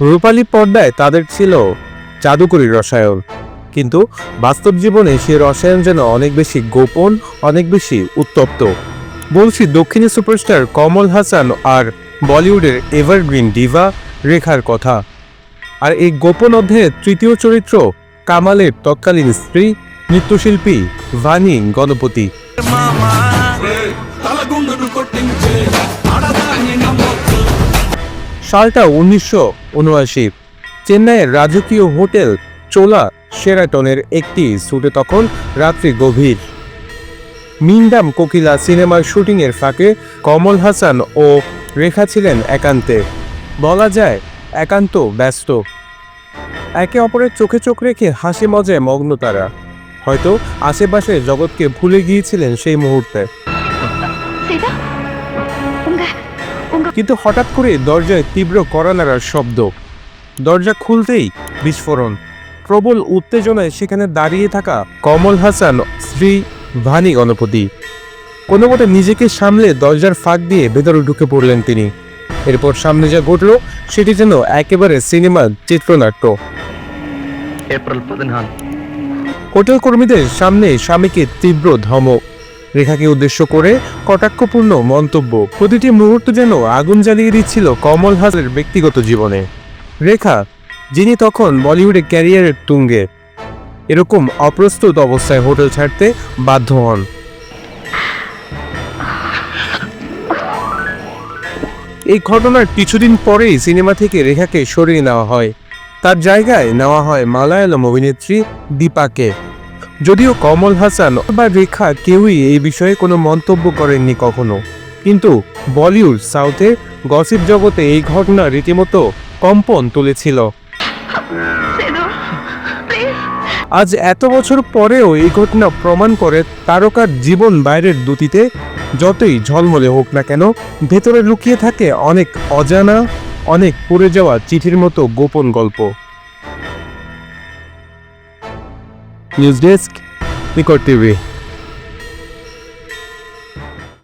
রূপালী পর্দায় তাদের ছিল জাদুকরি রসায়ন। কিন্তু বাস্তব জীবনে সে রসায়ন যেন অনেক বেশি গোপন, অনেক বেশি উত্তপ্ত। বলছি দক্ষিণী সুপারস্টার কমল হাসান আর বলিউডের এভারগ্রিন ডিভা রেখার কথা। আর এই গোপন অধ্যায়ে তৃতীয় চরিত্র কামালের তৎকালীন স্ত্রী, নৃত্যশিল্পী ভানি গণপতি। মামা সালটা উনিশশো উনআশি। চেন্নাইয়ের রাজকীয় হোটেল চোলা সেরাটনের একটি সুটে তখন রাত্রি গভীর। মিন্ডাম কোকিলা সিনেমার শুটিংয়ের ফাঁকে কমল হাসান ও রেখা ছিলেন একান্তে। বলা যায়, একান্ত ব্যস্ত। একে অপরের চোখে চোখ রেখে হাসি মজায় মগ্ন তারা। হয়তো আশেপাশের জগৎকে ভুলে গিয়েছিলেন সেই মুহূর্তে। কিন্তু হঠাৎ করে দরজায় তীব্র কড়া শব্দ। দরজা খুলতেই বিস্ফোরণ। প্রবল উত্তেজনায় সেখানে দাঁড়িয়ে থাকা কমল হাসান শ্রী ভানি গণপতি। কোনো মতে নিজেকে সামলে দরজার ফাঁক দিয়ে ভেতরে ঢুকে পড়লেন তিনি। এরপর সামনে যা ঘটল সেটি যেন একেবারে সিনেমার চিত্রনাট্য। হোটেল কর্মীদের সামনে স্বামীকে তীব্র ধমক। রেখাকে উদ্দেশ্য করে কটাক্ষপূর্ণ মন্তব্য। প্রতিটি মুহূর্ত যেন আগুন জ্বালিয়ে দিচ্ছিল কমল হাসের ব্যক্তিগত জীবনে। রেখা, যিনি তখন বলিউডে ক্যারিয়ারের তুঙ্গে, এরকম অপ্রস্তুত অবস্থায় হোটেল ছাড়তে বাধ্য হন। এই ঘটনার কিছুদিন পরেই সিনেমা থেকে রেখাকে সরিয়ে নেওয়া হয়। তার জায়গায় নেওয়া হয় মালায়ালম অভিনেত্রী দীপাকে। যদিও কমল হাসান বা রেখা কেউই এই বিষয়ে কোনো মন্তব্য করেননি কখনো। কিন্তু বলিউড সাউথে গসিপ জগতে এই ঘটনা রীতিমতো কম্পন তুলেছিল। আজ এত বছর পরেও এই ঘটনা প্রমাণ করে তারকার জীবন বাইরের দুটিতে যতই ঝলমলে হোক না কেন ভেতরে লুকিয়ে থাকে অনেক অজানা অনেক পড়ে যাওয়া চিঠির মতো গোপন গল্প। নিউজ ডেস্ক নিকট টিভি।